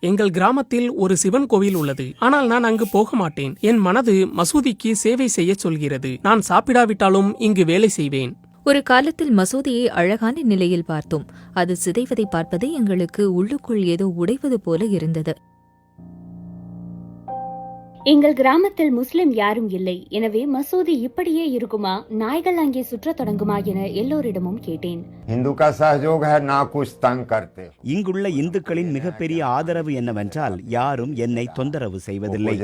எங்கள் கிராமத்தில் ஒரு சிவன் கோவில் உள்ளது. ஆனால் நான் அங்கு போக மாட்டேன். என் மனது மசூதிக்கு சேவை செய்ய சொல்கிறது. நான் சாப்பிடாவிட்டாலும் இங்கு வேலை செய்வேன். ஒரு காலத்தில் மசூதியை அழகான நிலையில் பார்த்தோம். அது சிதைவதை பார்ப்பது எங்களுக்கு உள்ளுக்குள் ஏதோ உடைவது போல இருந்தது. எங்கள் கிராமத்தில் முஸ்லிம் யாரும் இல்லை. எனவே மசூதி இப்படியே இருக்குமா? நாய்கள் அங்கே சுற்ற தொடங்குமா என எல்லோரிடமும் கேட்டேன். இங்குள்ள இந்துக்களின் மிகப்பெரிய ஆதரவு என்னவென்றால் யாரும் என்னை தொந்தரவு செய்வதில்லை.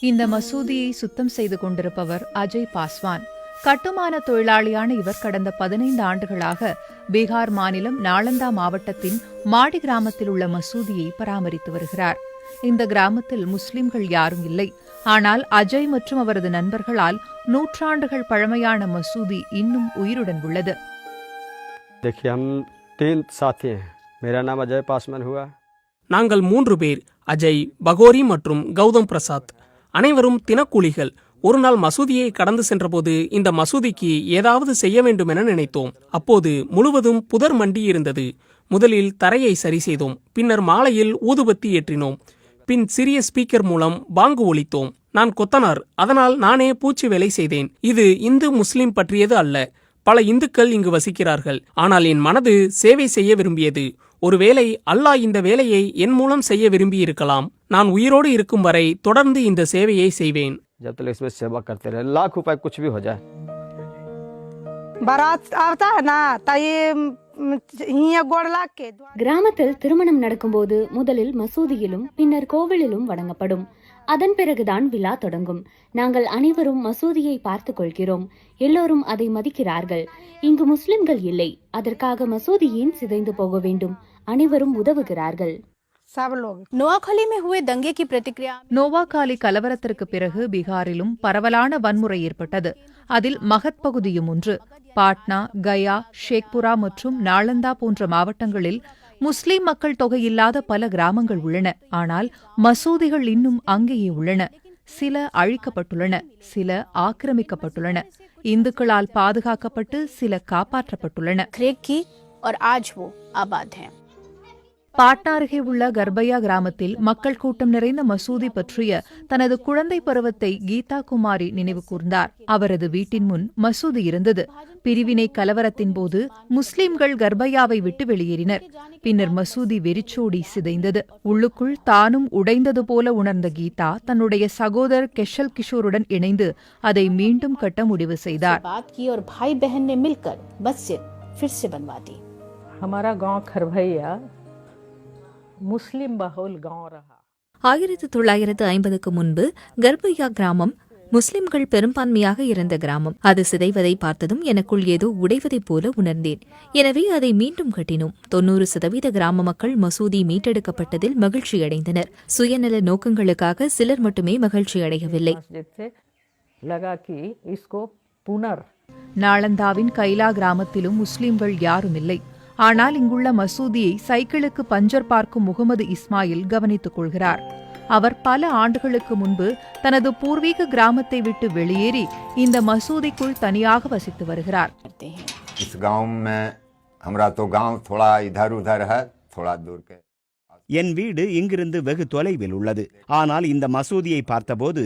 இந்த மசூதியை சுத்தம் செய்து கொண்டிருப்பவர் அஜய் பாஸ்வான். கட்டுமான தொழிலாளியான இவர் கடந்த பதினைந்து ஆண்டுகளாக பீகார் மாநிலம் நாளந்தா மாவட்டத்தின் மாடி கிராமத்தில் உள்ள மசூதியை பராமரித்து வருகிறார். இந்த கிராமத்தில் முஸ்லிம்கள் யாரும் இல்லை. ஆனால் அஜய் மற்றும் அவரது நண்பர்களால் நூற்றாண்டுகள் பழமையான மசூதி இன்னும் உயிருடன் உள்ளது. நாங்கள் மூன்று பேர் அஜய் பகோரி மற்றும் கௌதம் பிரசாத். அனைவரும் தினக்கூலிகள். ஒரு நாள் மசூதியை கடந்து சென்றபோது இந்த மசூதிக்கு ஏதாவது செய்ய வேண்டும் என நினைத்தோம். அப்போது முழுவதும் புதர் மண்டி இருந்தது. முதலில் தரையை சரி செய்தோம். பின்னர் மாலையில் ஊதுபத்தி ஏற்றினோம். பின் சிறிய ஸ்பீக்கர் மூலம் பாங்கு ஒலித்தோம். நான் கொத்தனார் அதனால் நானே பூச்சி வேலை செய்தேன். இது இந்து முஸ்லிம் பற்றியது அல்ல. பல இந்துக்கள் இங்கு வசிக்கிறார்கள். ஆனால் என் மனது சேவை செய்ய விரும்பியது. ஒருவேளை அல்லாஹ் இந்த வேலையை என் மூலம் செய்ய விரும்பியிருக்கலாம். நான் உயிரோடு இருக்கும் வரை தொடர்ந்து இந்த சேவையை செய்வேன். கிராமத்தில் திருமணம் நடக்கும்போது முதலில் மசூதியிலும் பின்னர் கோவிலிலும் வழங்கப்படும் அதன் பிறகுதான் விழா தொடங்கும். நாங்கள் அனைவரும் மசூதியை பார்த்து கொள்கிறோம். எல்லோரும் அதை மதிக்கிறார்கள். இங்கு முஸ்லிம்கள் இல்லை. அதற்காக மசூதி ஏன் சிதைந்து போக வேண்டும்? அனைவரும் உதவுகிறார்கள். நோவாகாலி கலவரத்திற்கு பிறகு பீகாரிலும் பரவலான வன்முறை ஏற்பட்டது. அதில் மகத் பகுதியும் ஒன்று. பாட்னா கயா ஷேக்புரா மற்றும் நாளந்தா போன்ற மாவட்டங்களில் முஸ்லிம் மக்கள் தொகை இல்லாத பல கிராமங்கள் உள்ளன. ஆனால் மசூதிகள் இன்னும் அங்கேயே உள்ளன. சில அழிக்கப்பட்டுள்ளன சில ஆக்கிரமிக்கப்பட்டுள்ளன. இந்துக்களால் பாதுகாக்கப்பட்டு சில காப்பாற்றப்பட்டுள்ளன. பாட்னா அருகே உள்ள கர்பையா கிராமத்தில் மக்கள் கூட்டம் நிறைந்த மசூதி பற்றிய தனது குழந்தை பருவத்தை கீதா குமாரி நினைவு கூர்ந்தார் அவரது வீட்டின் முன் மசூதி இருந்தது பிரிவினை கலவரத்தின் போது முஸ்லிம்கள் கர்பையாவை விட்டு வெளியேறினர் பின்னர் மசூதி வெறிச்சோடி சிதைந்தது உள்ளுக்குள் தானும் உடைந்தது போல உணர்ந்த கீதா தன்னுடைய சகோதரர் கெஷல் கிஷோருடன் இணைந்து அதை மீண்டும் கட்ட முடிவு செய்தார் बात की और भाई बहन ने मिलकर मस्जिद फिर से बनवा दी हमारा गांव खरभैया முஸ்லிம் பஹுல் கௌரஹா. ஆயிரத்தி தொள்ளாயிரத்து ஐம்பதுக்கு முன்பு கர்பையா கிராமம் முஸ்லிம்கள் பெரும்பான்மையாக இருந்த கிராமம். அது சிதைவதை பார்த்ததும் எனக்குள் ஏதோ உடைவதைப் போல உணர்ந்தேன். எனவே அதை மீண்டும் கட்டினோம். தொன்னூறு சதவீத கிராம மக்கள் மசூதி மீட்டெடுக்கப்பட்டதில் மகிழ்ச்சியடைந்தனர். சுயநல நோக்கங்களுக்காக சிலர் மட்டுமே மகிழ்ச்சியடையவில்லை. நாளந்தாவின் கைலா கிராமத்திலும் முஸ்லிம்கள் யாரும் இல்லை ஆனால் இங்குள்ள மசூதியை சைக்கிளுக்கு பஞ்சர் பார்க்கும் முகமது இஸ்மாயில் கவனித்துக் கொள்கிறார். அவர் பல ஆண்டுகளுக்கு முன்பு தனது பூர்வீக கிராமத்தை விட்டு வெளியேறி இந்த மசூதிக்குள் தனியாக வசித்து வருகிறார். என் வீடு இங்கிருந்து வெகு தொலைவில் உள்ளது. ஆனால் இந்த மசூதியை பார்த்தபோது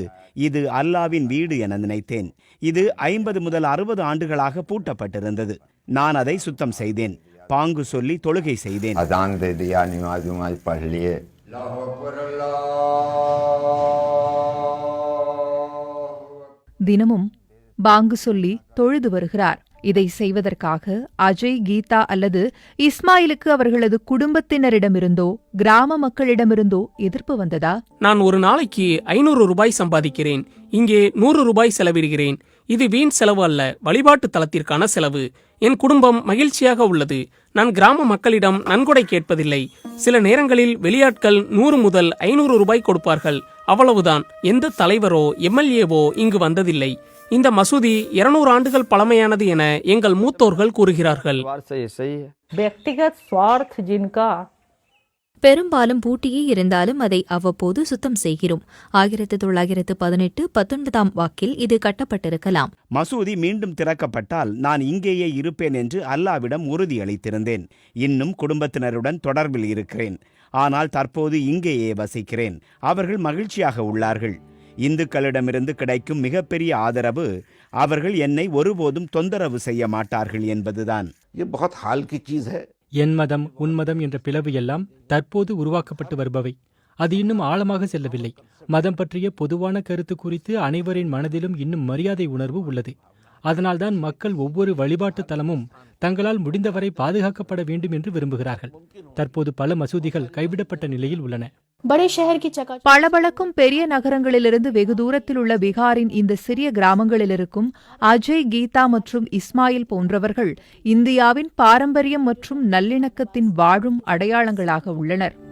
இது அல்லாவின் வீடு என நினைத்தேன். இது ஐம்பது முதல் அறுபது ஆண்டுகளாக பூட்டப்பட்டிருந்தது. நான் அதை சுத்தம் செய்தேன். பாங்கு சொல்லி தொழுகை செய்தேன். அதான் தேதியா நிவாஜுமாய் பள்ளியே. தினமும் பாங்கு சொல்லி தொழுது வருகிறார். இதை செய்வதற்காக அஜய் கீதா அல்லது இஸ்மாயிலுக்கு அவர்களது குடும்பத்தினரிடமிருந்தோ கிராம மக்களிடமிருந்தோ எதிர்ப்பு வந்ததா? நான் ஒரு நாளைக்கு ஐநூறு ரூபாய் சம்பாதிக்கிறேன். இங்கே நூறு ரூபாய் செலவிடுகிறேன். இது வீண் செலவு அல்ல வழிபாட்டு தலத்திற்கான செலவு. என் குடும்பம் மகிழ்ச்சியாக உள்ளது. நான் கிராம மக்களிடம் நன்கொடை கேட்பதில்லை. சில நேரங்களில் வெளியாட்கள் நூறு முதல் ஐநூறு ரூபாய் கொடுப்பார்கள். அவ்வளவுதான். எந்த தலைவரோ எம்எல்ஏவோ இங்கு வந்ததில்லை. இந்த மசூதி இருநூறு ஆண்டுகள் பழமையானது என எங்கள் மூத்தோர்கள் கூறுகிறார்கள். பெரும்பாலும் பூட்டியே இருந்தாலும் அதை அவ்வப்போது சுத்தம் செய்கிறோம். ஆயிரத்து தொள்ளாயிரத்து பதினெட்டு பத்தொன்பதாம் வாக்கில் இது கட்டப்பட்டிருக்கலாம். மசூதி மீண்டும் திறக்கப்பட்டால் நான் இங்கேயே இருப்பேன் என்று அல்லாவிடம் உறுதியளித்திருந்தேன். இன்னும் குடும்பத்தினருடன் தொடர்பில் இருக்கிறேன். ஆனால் தற்போது இங்கேயே வசிக்கிறேன். அவர்கள் மகிழ்ச்சியாக உள்ளார்கள். இந்துக்களிடமிருந்து கிடைக்கும் மிகப்பெரிய ஆதரவு அவர்கள் என்னை ஒருபோதும் தொந்தரவு செய்ய மாட்டார்கள் என்பதுதான். என் மதம் உன்மதம் என்ற பிளவு எல்லாம் தற்போது உருவாக்கப்பட்டு வருபவை. அது இன்னும் ஆழமாக செல்லவில்லை. மதம் பற்றிய பொதுவான கருத்து குறித்து அனைவரின் மனதிலும் இன்னும் மரியாதை உணர்வு உள்ளது. அதனால்தான் மக்கள் ஒவ்வொரு வழிபாட்டு தலமும் தங்களால் முடிந்தவரை பாதுகாக்கப்பட வேண்டும் என்று விரும்புகிறார்கள். தற்போது பல மசூதிகள் கைவிடப்பட்ட நிலையில் உள்ளன. பளபளக்கும் பெரிய நகரங்களிலிருந்து வெகு தூரத்தில் உள்ள பீகாரின் இந்த சிறிய கிராமங்களில் இருக்கும் அஜய் கீதா மற்றும் இஸ்மாயில் போன்றவர்கள் இந்தியாவின் பாரம்பரியம் மற்றும் நல்லிணக்கத்தின் வாழும் அடையாளங்களாக உள்ளனர்.